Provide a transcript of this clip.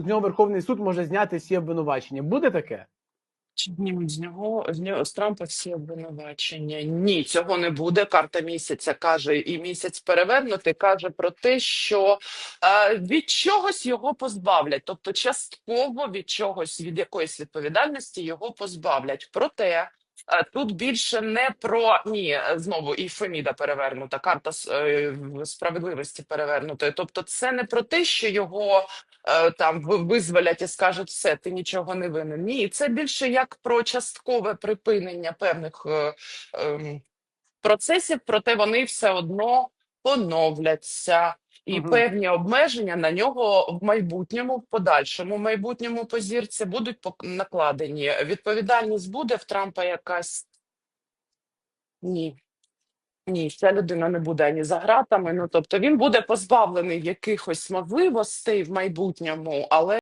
з нього Верховний суд може зняти всі обвинувачення. Буде таке? Знімуть з нього з нього з Трампа всі обвинувачення? Ні, цього не буде. Карта місяця каже, і місяць перевернутий каже про те, що е, від чогось його позбавлять, тобто частково від чогось, від якоїсь відповідальності його позбавлять. Проте е, тут більше не про ні, знову і Феміда перевернута, карта е, справедливості перевернутої. Тобто, це не про те, що його там визволять і скажуть, все, ти нічого не винен. Ні, це більше як про часткове припинення певних е, ем, процесів, проте вони все одно поновляться. І Мгм. певні обмеження на нього в майбутньому, в подальшому майбутньому по зірці будуть накладені. Відповідальність буде в Трампа якась? Ні. Ні, ця людина не буде ані за ґратами. Ну тобто він буде позбавлений якихось можливостей в майбутньому, але